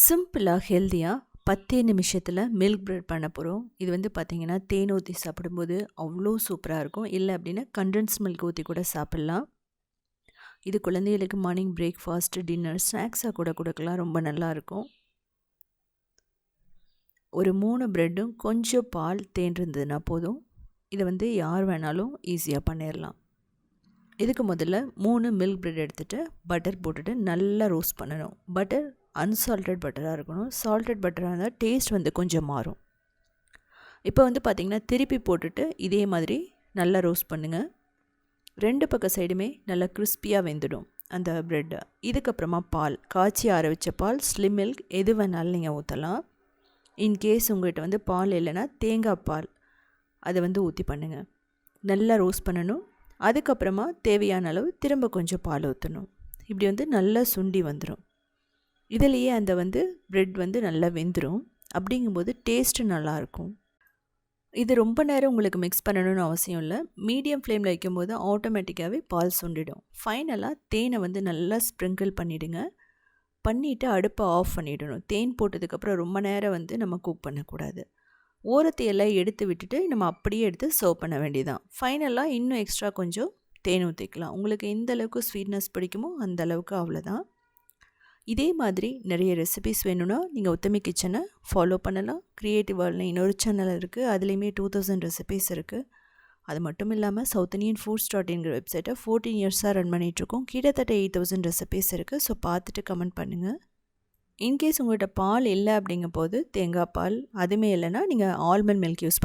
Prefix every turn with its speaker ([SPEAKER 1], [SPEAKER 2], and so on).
[SPEAKER 1] சிம்பிளாக ஹெல்த்தியாக பத்தே நிமிஷத்தில் மில்க் ப்ரெட் பண்ண போகிறோம் இது வந்து பார்த்திங்கன்னா தேன் ஊற்றி சாப்பிடும்போது அவ்வளோ சூப்பராக இருக்கும். இல்லை அப்படின்னா கண்டென்ஸ் மில்க் ஊற்றி கூட சாப்பிட்லாம். இது குழந்தைகளுக்கு மார்னிங் பிரேக்ஃபாஸ்ட் டின்னர் ஸ்நாக்ஸாக கூட கொடுக்கலாம். ரொம்ப நல்லாயிருக்கும் ஒரு மூணு ப்ரெட்டும் கொஞ்சம் பால் தேன் இருந்ததுன்னா போதும். இதை வந்து யார் வேணாலும் ஈஸியாக பண்ணிடலாம் இதுக்கு முதல்ல மூணு மில்க் ப்ரெட் எடுத்துகிட்டு பட்டர் போட்டுட்டு நல்லா ரோஸ்ட் பண்ணணும். பட்டர் அன்சால்டட் பட்டராக இருக்கணும். சால்டட் பட்டராக இருந்தால் டேஸ்ட் வந்து கொஞ்சம் மாறும். இப்போ வந்து பார்த்திங்கன்னா திருப்பி போட்டுட்டு இதே மாதிரி நல்லா ரோஸ்ட் பண்ணுங்கள் ரெண்டு பக்க சைடுமே நல்லா கிறிஸ்பியாக வெந்துடும் அந்த ப்ரெட்டு இதுக்கப்புறமா பால். காய்ச்சி ஆற வச்ச பால் ஸ்லிம் மில்க் எது வேணாலும் நீங்கள் ஊற்றலாம் இன்கேஸ் உங்கள்கிட்ட வந்து பால் இல்லைன்னா தேங்காய் பால். அதை வந்து ஊற்றி பண்ணுங்கள் நல்லா ரோஸ்ட் பண்ணணும். அதுக்கப்புறமா தேவையான அளவு திரும்ப கொஞ்சம் பால் ஊற்றணும் இப்படி வந்து நல்லா சுண்டி வந்துடும் இதிலேயே அந்த வந்து ப்ரெட் வந்து நல்லா வெந்துடும் அப்படிங்கும்போது டேஸ்ட்டு நல்லாயிருக்கும் இது ரொம்ப நேரம் உங்களுக்கு மிக்ஸ் பண்ணணும்னு அவசியம் இல்லை. மீடியம் ஃப்ளேமில் வைக்கும்போது ஆட்டோமேட்டிக்காகவே பால் சுண்டிடும். ஃபைனலாக தேனை வந்து நல்லா ஸ்ப்ரிங்கிள் பண்ணிவிடுங்க பண்ணிவிட்டு அடுப்பை ஆஃப் பண்ணிவிடணும் தேன் போட்டதுக்கப்புறம் ரொம்ப நேரம் வந்து நம்ம குக் பண்ணக்கூடாது. ஓரத்தை எல்லாம் எடுத்து விட்டுட்டு நம்ம அப்படியே எடுத்து சர்வ் பண்ண வேண்டியதான் ஃபைனலாக இன்னும் எக்ஸ்ட்ரா கொஞ்சம் தேன் ஊற்றிக்கலாம் உங்களுக்கு எந்த அளவுக்கு ஸ்வீட்னஸ் பிடிக்குமோ அந்த அளவுக்கு அவ்வளோதான் இதே மாதிரி நிறைய ரெசிபிஸ் வேணும்னா நீங்கள் உத்தமி கிச்சனை ஃபாலோ பண்ணலாம். க்ரியேட்டிவ் வேர்ல்டில் இன்னொரு சேனல் இருக்குது அதுலேயுமே டூ தௌசண்ட் ரெசிபிஸ் இருக்குது அது மட்டும் இல்லாமல் சவுத் இந்தியன் ஃபுட்ஸ் டாட் இன்கிற வெப்சைட்டை ஃபோர்டீன் இயர்ஸாக ரன் பண்ணிகிட்ருக்கோம் கிட்டத்தட்ட எயிட் தௌசண்ட் ரெசிபிஸ் இருக்குது ஸோ பார்த்துட்டு கமெண்ட் பண்ணுங்கள் இன்கேஸ் உங்கள்கிட்ட பால் இல்லை அப்படிங்கும் போது தேங்காய் பால் அதுவுமே இல்லைன்னா நீங்கள் ஆல்மண்ட் மில்க் யூஸ்